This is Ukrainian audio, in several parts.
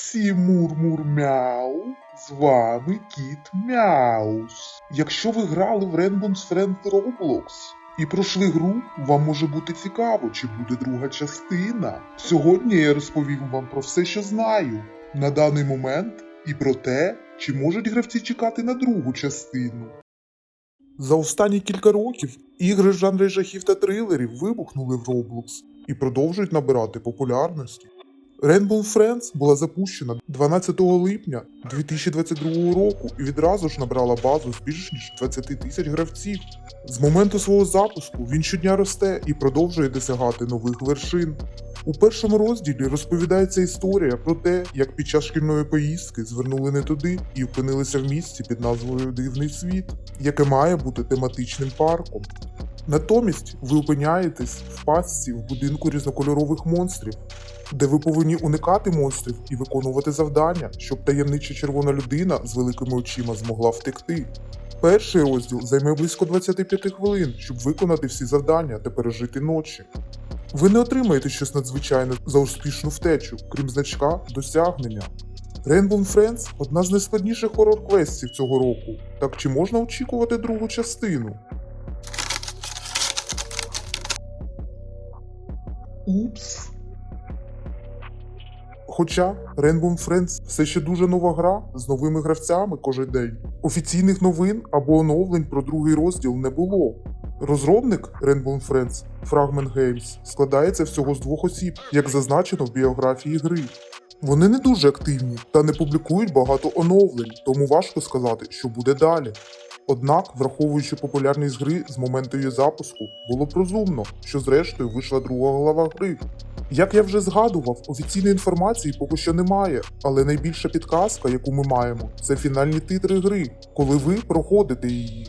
Всі мур-мур-мяу, з вами кіт Мяус. Якщо ви грали в Rainbow's Friends Roblox і пройшли гру, вам може бути цікаво, чи буде друга частина. Сьогодні я розповім вам про все, що знаю на даний момент, і про те, чи можуть гравці чекати на другу частину. За останні кілька років ігри з жанру жахів та трилерів вибухнули в Roblox і продовжують набирати популярності. Rainbow Friends була запущена 12 липня 2022 року і відразу ж набрала базу з більш ніж 20 тисяч гравців. З моменту свого запуску він щодня росте і продовжує досягати нових вершин. У першому розділі розповідається історія про те, як під час шкільної поїздки звернули не туди і опинилися в місці під назвою Дивний світ, яке має бути тематичним парком. Натомість ви опиняєтесь в пастці в будинку різнокольорових монстрів, де ви повинні уникати монстрів і виконувати завдання, щоб таємнича червона людина з великими очима змогла втекти. Перший розділ займе близько 25 хвилин, щоб виконати всі завдання та пережити ночі. Ви не отримаєте щось надзвичайне за успішну втечу, крім значка досягнення. Rainbow Friends одна з найскладніших хорор-квестів цього року. Так чи можна очікувати другу частину? Упс. Хоча Rainbow Friends все ще дуже нова гра з новими гравцями кожен день. Офіційних новин або оновлень про другий розділ не було. Розробник Rainbow Friends Fragment Games складається всього з двох осіб, як зазначено в біографії гри. Вони не дуже активні та не публікують багато оновлень, тому важко сказати, що буде далі. Однак, враховуючи популярність гри з моменту її запуску, було б розумно, що зрештою вийшла друга глава гри. Як я вже згадував, офіційної інформації поки що немає, але найбільша підказка, яку ми маємо, це фінальні титри гри, коли ви проходите її.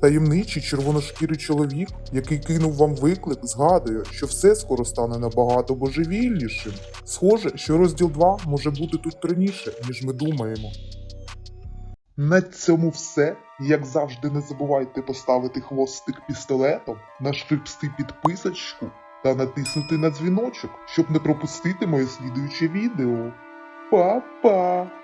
Таємничий червоношкірий чоловік, який кинув вам виклик, згадує, що все скоро стане набагато божевільнішим. Схоже, що розділ 2 може бути тут раніше, ніж ми думаємо. На цьому все. Як завжди, не забувайте поставити хвостик пістолетом, нашкрипсти підписочку та натиснути на дзвіночок, щоб не пропустити моє слідуюче відео. Па-па!